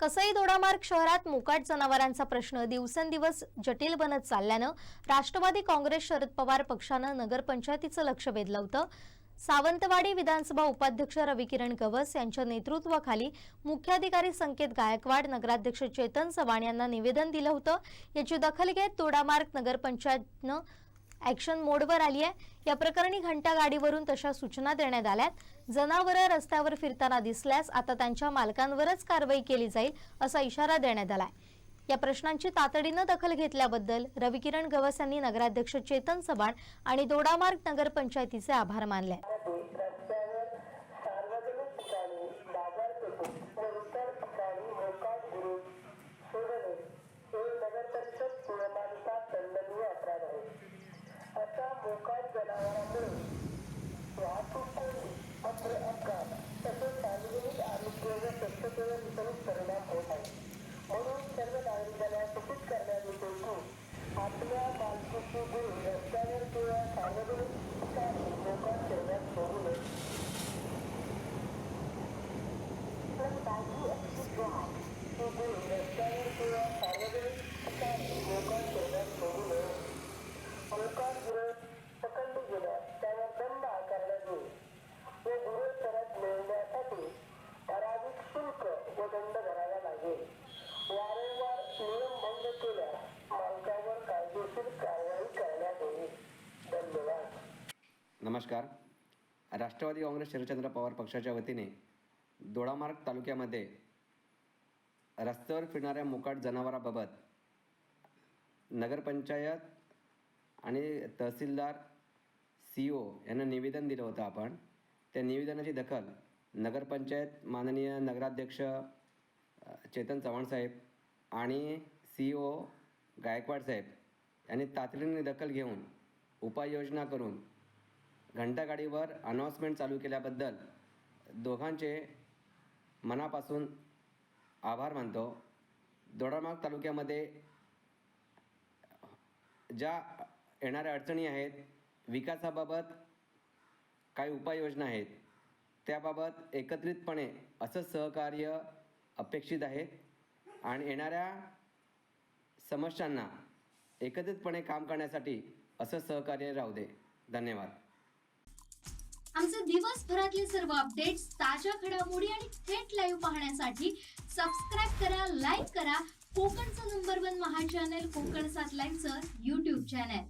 कसई दोडामार्ग शहरात मोकाट जनावरांचा प्रश्न दिवसेंदिवस जटिल बनत चालल्यानं राष्ट्रवादी काँग्रेस शरद पवार पक्षानं नगरपंचायतीचं लक्ष वेधलं होतं. सावंतवाडी विधानसभा उपाध्यक्ष रविकिरण गवस यांच्या नेतृत्वाखाली मुख्याधिकारी संकेत गायकवाड नगराध्यक्ष चेतन चव्हाण यांना निवेदन दिलं होतं. याची दखल घेत दोडामार्ग नगरपंचायतनं ॲक्शन मोडवर आली आहे. या प्रकरणी घंटा गाडीवरून तशा सूचना देण्यात आल्यात. जनावरं रस्त्यावर फिरताना दिसल्यास आता त्यांच्या मालकांवरच कारवाई केली जाईल असा इशारा देण्यात आलाय. या प्रश्नांची तातडीनं दखल घेतल्याबद्दल रविकिरण गवस यांनी नगराध्यक्ष चेतन चव्हाण आणि दोडामार्ग नगरपंचायतीचे आभार मानले. मालकावर कायदेशीर कारवाई करण्यात येईल. धन्यवाद. नमस्कार. राष्ट्रवादी काँग्रेस शरदचंद्र पवार पक्षाच्या वतीने दोडामार्ग तालुक्यामध्ये रस्त्यावर फिरणाऱ्या मोकाट जनावराबाबत नगरपंचायत आणि तहसीलदार सी ओ यांना निवेदन दिलं होतं आपण. त्या निवेदनाची दखल नगरपंचायत माननीय नगराध्यक्ष चेतन चव्हाण साहेब आणि सी ओ गायकवाड साहेब यांनी तातडीने दखल घेऊन उपाययोजना करून घंटागाडीवर अनाऊन्समेंट चालू केल्याबद्दल दोघांचे मनापासून आभार मानतो. दोडामार्ग तालुक्यामध्ये ज्या येणाऱ्या अडचणी आहेत विकासाबाबत काही उपाययोजना आहेत त्याबाबत एकत्रितपणे असं सहकार्य अपेक्षित आहे. आणि येणाऱ्या समस्यांना एकत्रितपणे काम करण्यासाठी असं सहकार्य राहू दे. धन्यवाद. आमचे दिवसभरातले सर्व अपडेट्स ताज्या घडामोडी आणि थेट लाईव्ह पाहण्यासाठी सबस्क्राईब करा लाईक करा. कोकणचं number one Maha channel Kokan सात लाईनचं युट्यूब चॅनल